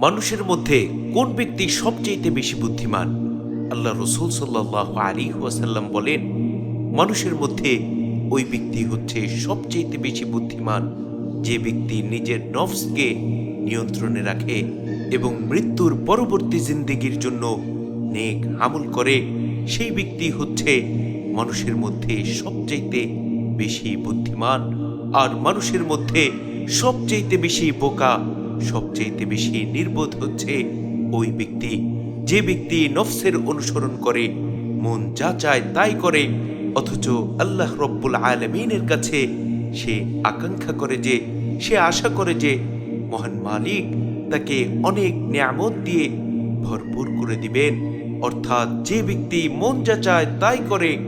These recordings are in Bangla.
মানুষের মধ্যে কোন ব্যক্তি সবচেয়ে বেশি বুদ্ধিমান? আল্লাহ রসুল সাল্লাহ আলী ওয়াসাল্লাম বলেন, মানুষের মধ্যে ওই ব্যক্তি হচ্ছে সবচেয়ে বেশি বুদ্ধিমান যে ব্যক্তি নিজের নফসকে নিয়ন্ত্রণে রাখে এবং মৃত্যুর পরবর্তী জিন্দেগির জন্য নেক আমল করে। সেই ব্যক্তি হচ্ছে মানুষের মধ্যে সবচাইতে বেশি বুদ্ধিমান আর মানুষের মধ্যে সবচাইতে বেশি বোকা সবচাইতে বেশি নির্বোধ হচ্ছে ওই ব্যক্তি। যে ব্যক্তি নফসের অনুসরণ করে, মন যা চায় তাই করে, অথচ আল্লাহ রব্বুল আলমিনের কাছে সে আকাঙ্ক্ষা করে যে, সে আশা করে যে, মহান মালিক তাকে অনেক নিয়ামত দিয়ে ভরপুর করে দিবেন। অর্থাৎ যে ব্যক্তি মন যা চায় তাই করে,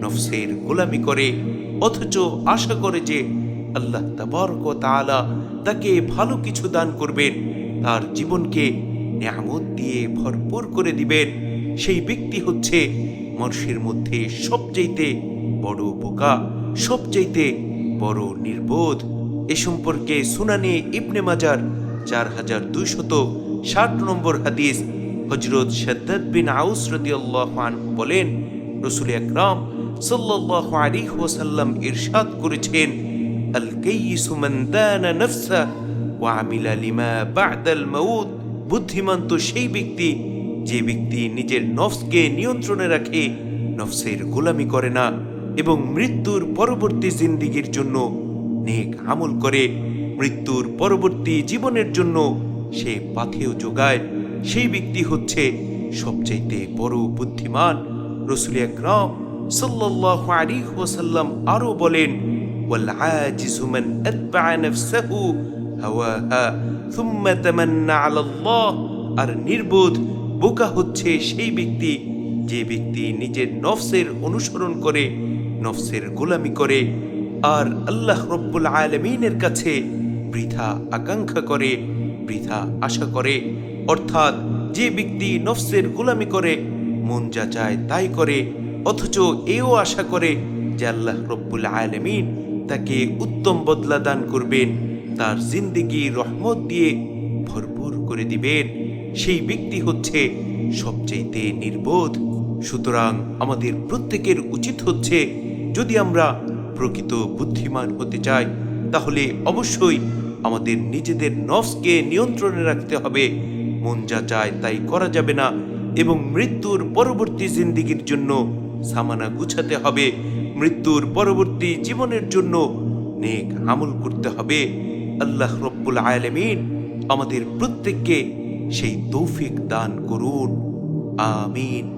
নফসের গোলামি করে, অথচ আশা করে যে, আল্লাহ তাবারক তাকে ভালো কিছু দান করবেন। তার জীবনকে নিয়ামত দিয়ে ভরপুর করে দিবেন। সেই ব্যক্তি হচ্ছে মানুষের মধ্যে সবচাইতে বড় বোকা, সবচাইতে বড় নির্বোধ। এ সম্পর্কে সুনানি ইবনে মাজার চার হাজার দুইশত ষাট নম্বর হাদিস হজরত শাদ্দাদ বিন আউস রাদিয়াল্লাহু আনহু বলেন, রসুল আকরাম সাল্লাল্লাহু আলাইহি ওয়াসাল্লাম ইরশাদ করেছেন আল মান দানা নাফসা ওয়া আমিলা লিমা বা'দাল মাউত বুদ্ধিমান তো সেই ব্যক্তি যে ব্যক্তি নিজের নফসকে নিয়ন্ত্রণে রাখে, নফসের গোলামি করে না এবং মৃত্যুর পরবর্তী জিন্দিগির জন্য নেক আমল করে, মৃত্যুর পরবর্তী জীবনের জন্য সে পাথেও যোগায়। সেই ব্যক্তি হচ্ছে সবচাইতে বড় বুদ্ধিমান। রসুল আকরাম সাল্লাল্লাহু আলাইহি ওয়াসাল্লাম আরও বলেন আজিজু মান আতবা'a নাফসাহু হাওয়াহা থুম্মা তামান্না আলা আল্লাহ আর নির্বোধ বোকা হচ্ছে সেই ব্যক্তি যে ব্যক্তি নিজের নফসের অনুসরণ করে, নফসের গোলামি করে আর আল্লাহ রব্বুল আলমিনের কাছে বৃথা আকাঙ্ক্ষা করে, বৃথা আশা করে। অর্থাৎ যে ব্যক্তি নফসের গোলামি করে, মন যা চায় তাই করে, অথচ এও আশা করে যে আল্লাহ রব্বুল আলমিন তাকে উত্তম বদলা দান করবেন। তার জিন্দিগি রহমত দিয়ে ভরপুর করে দিবেন। সেই ব্যক্তি হচ্ছে সবচাইতে নির্বোধ। সুতরাং আমাদের প্রত্যেকের উচিত হচ্ছে, যদি আমরা প্রকৃত বুদ্ধিমান হতে চাই, তাহলে অবশ্যই আমাদের নিজেদের নফসকে নিয়ন্ত্রণে রাখতে হবে। মন যা চায় তাই করা যাবে না এবং মৃত্যুর পরবর্তী জিন্দিগির জন্য সামানা গুছাতে হবে। মৃত্যুর পরবর্তী জীবনের জন্য নেক আমল করতে হবে। আল্লাহ রব্বুল আয়ালমিন আমাদের প্রত্যেককে সেই তৌফিক দান করুন। আমিন।